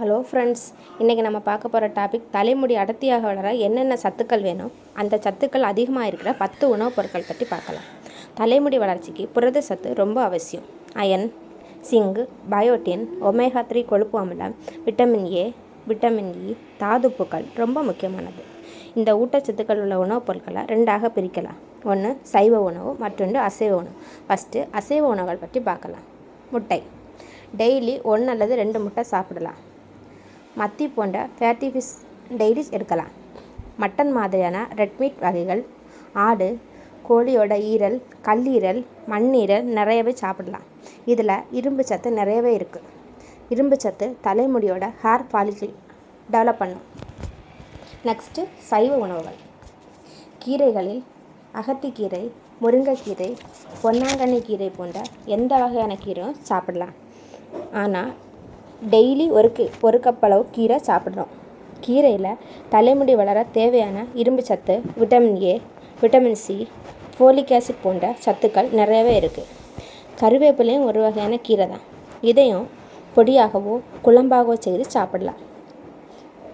Hello friends இன்றைக்கி நம்ம பார்க்க போகிற டாபிக் தலைமுடி அடர்த்தியாக வளர என்னென்ன சத்துக்கள் வேணும்? அந்த சத்துக்கள் அதிகமாக இருக்கிற பத்து உணவுப் பொருட்கள் பற்றி பார்க்கலாம். தலைமுடி வளர்ச்சிக்கு புரத சத்து ரொம்ப அவசியம். Iron zinc biotin omega three கொழுப்பு அமிலம் விட்டமின் ஏ விட்டமின் இ தாதுப்புக்கள் ரொம்ப முக்கியமானது. இந்த ஊட்டச்சத்துக்கள் உள்ள உணவுப் பொருட்களை ரெண்டாக பிரிக்கலாம். ஒன்று சைவ உணவு மற்றொன்று அசைவ உணவு. ஃபஸ்ட்டு அசைவ உணவுகள் பற்றி பார்க்கலாம். முட்டை. டெய்லி ஒன்று அல்லது ரெண்டு முட்டை சாப்பிடலாம். மத்தி போன்ற ஃபேட்டி ஃபிஷ் டெய்லி எடுக்கலாம். மட்டன் மாதிரியான ரெட் மீட் வகைகள் ஆடு கோழியோட ஈரல் கல்லீரல் மண்ணீரல் நிறையவே சாப்பிடலாம். இதில் இரும்பு சத்து நிறையவே இருக்குது இரும்பு சத்து தலைமுடியோட ஹேர் ஃபாலிக்கிள் டெவலப் பண்ணும். நெக்ஸ்ட்டு சைவ உணவுகள். கீரைகளில் அகத்திக்கீரை முருங்கைக்கீரை பொன்னாங்கண்ணி கீரை போன்ற எந்த வகையான கீரையும் சாப்பிடலாம். ஆனால் டெய்லி ஒரு கி ஒரு கப் அளவு கீரை சாப்பிட்றோம் கீரையில் தலைமுடி வளர தேவையான இரும்பு சத்து vitamin A vitamin C folic acid போன்ற சத்துக்கள் நிறையவே இருக்குது கருவேப்பிலையும் ஒரு வகையான கீரை தான். இதையும் பொடியாகவோ குழம்பாகவோ செய்து சாப்பிடலாம்.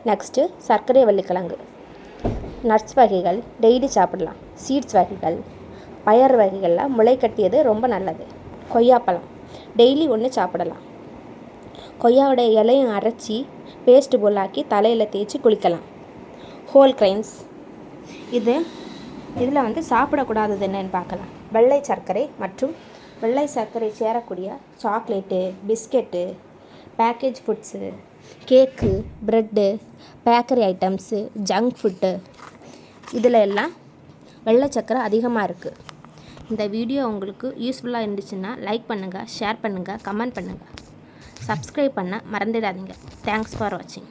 நெக்ஸ்ட்டு சர்க்கரை வள்ளிக்கிழங்கு. நட்ஸ் வகைகள் டெய்லி சாப்பிடலாம். சீட்ஸ் வகைகள் பயறு வகைகளில் முளை கட்டியது ரொம்ப நல்லது. கொய்யாப்பழம். டெய்லி ஒன்று சாப்பிடலாம். கொய்யாவோட இலையும் அரைச்சி பேஸ்ட்டு போலாக்கி தலையில் தேய்ச்சி குளிக்கலாம். ஹோல் கிரைன்ஸ் இது இதில் வந்து சாப்பிடக்கூடாதது என்னன்னு பார்க்கலாம். வெள்ளை சர்க்கரை மற்றும் வெள்ளை சர்க்கரை சேரக்கூடிய chocolate biscuit package foods cake bread bakery items junk food இதில் எல்லாம் வெள்ளை சர்க்கரை அதிகமாக இருக்குது இந்த வீடியோ உங்களுக்கு யூஸ்ஃபுல்லாக இருந்துச்சுன்னா லைக் பண்ணுங்கள் ஷேர் பண்ணுங்கள் கமெண்ட் பண்ணுங்கள் சப்ஸ்கிரைப் பண்ண மறந்துடாதீங்க. தேங்க்ஸ் ஃபார் வாட்சிங்